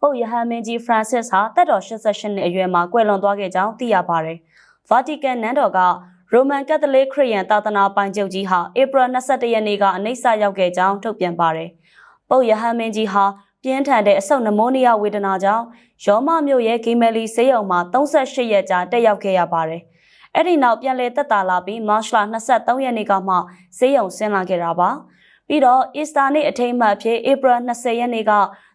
ပုပ်ယဟန်မင်းကြီးဖရန်စစ်ဟာတက်တော်88နှစ်အရွယ်မှာကွယ်လွန်သွားခဲ့ကြောင်းသိရပါတယ်။ဗာတီကန်နန်းတော်ကရိုမန်ကက်သလစ်ခရစ်ယာန်သာသနာပိုင်ချုပ်ကြီးဟာဧပြီ22ရက်နေ့ကအနှိမ့်ဆရောက်ခဲ့ကြောင်းထုတ်ပြန်ပါတယ်။ပုပ်ယဟန်မင်းကြီးဟာပြင်းထန်တဲ့အဆုတ်နမိုးနီးယားဝေဒနာကြောင့်ရောမမြို့ရဲ့ဂီမယ်လီဆေးရုံမှာ38ရက်ကြာတက်ရောက်ခဲ့ရပါတယ်။အဲ့ဒီနောက်ပြန်လည်တက်တာလာပြီးမတ်လ23ရက်နေ့ကမှဆေးရုံဆင်းလာခဲ့တာပါ။ပြီးတော့အစ္စတာနေ့အထိမ်းအမှတ်အဖြစ်ဧပြီ20ရက်နေ့က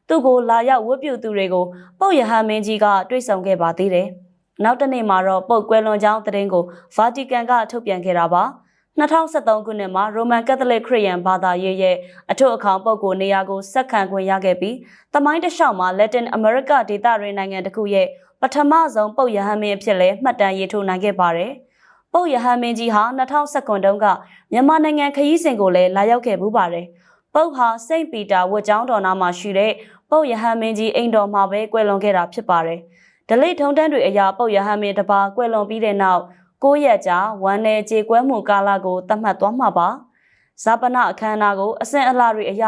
သူ့ကိုလာရောက်ဝတ်ပြုသူတွေကိုပုပ်ယဟန်မင်းကြီးကတွေ့ဆုံခဲ့ပါသေးတယ်။နောက်တစ်နေ့မှာတော့ပုပ်ကွယ်လွန်ကြောင်းသတင်းကိုဗာတီကန်ကထုတ်ပြန်ခဲ့တာပါ။2023ခုနှစ်မှာရိုမန်ကက်သလစ်ခရစ်ယာန်ဘာသာရေးရဲ့အထွတ်အခေါင်းပုဂ္ဂိုလ်နေရာကိုဆက်ခံခွင့်ရခဲ့ပြီးတမိုင်းတစ်လျှောက်မှာ Latin America ဒေသရင်းနိုင်ငံတစ်ခုရဲ့ပထမဆုံးပုပ်ယဟန်မင်းအဖြစ်လဲမှတ်တမ်းရေးထိုးနိုင်ခဲ့ပါတယ်။ပုပ်ယဟန်မင်းကြီးဟာ2019တုန်းကမြန်မာနိုင်ငံခရီးစဉ်ကိုလည်းလာရောက်ခဲ့မှုပါတယ်။ပုပ်ဟာစိန့်ပီတာဝတ်ကျောင်းတော်နာမှာရှိတဲ့ ပုပ်ယဟန်မင်းကြီးအိမ်တော်မှာပဲကွယ်လွန်ခဲ့တာဖြစ်ပါတယ်။ဒလိထုံတန်းတွေအရာပုပ်ယဟန်မင်းတစ်ပါးကွယ်လွန်ပြီးတဲ့နောက်9ရက်ကြာဝမ်းနယ်ကြေကွဲမှုကာလကိုသတ်မှတ်သွားမှာပါ။ဇာပနအခမ်းအနားကိုအဆင့်အလှတွေအရ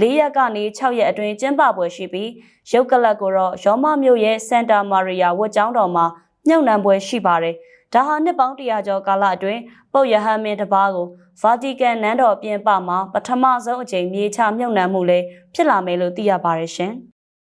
၄ရက်ကနေ6ရက်အတွင်းကျင်းပပွဲရှိပြီးရုပ်ကလပ်ကိုတော့ရောမမြို့ရဲ့စန်တာမာရီယာဝတ်ကျောင်းတော်မှာ မြုပ်နှံပွဲရှိပါတယ်။ဒါဟာနှစ်ပေါင်း100ကျော်ကာလအတွင်းပုပ်ယဟန်မင်းတစ်ပါးကိုဗာတီကန်နန်းတော်ပြင်ပမှာပထမဆုံးအကြိမ်မြေချမြုပ်နှံမှုလေးဖြစ်လာမယ်လို့သိရပါတယ်ရှင်။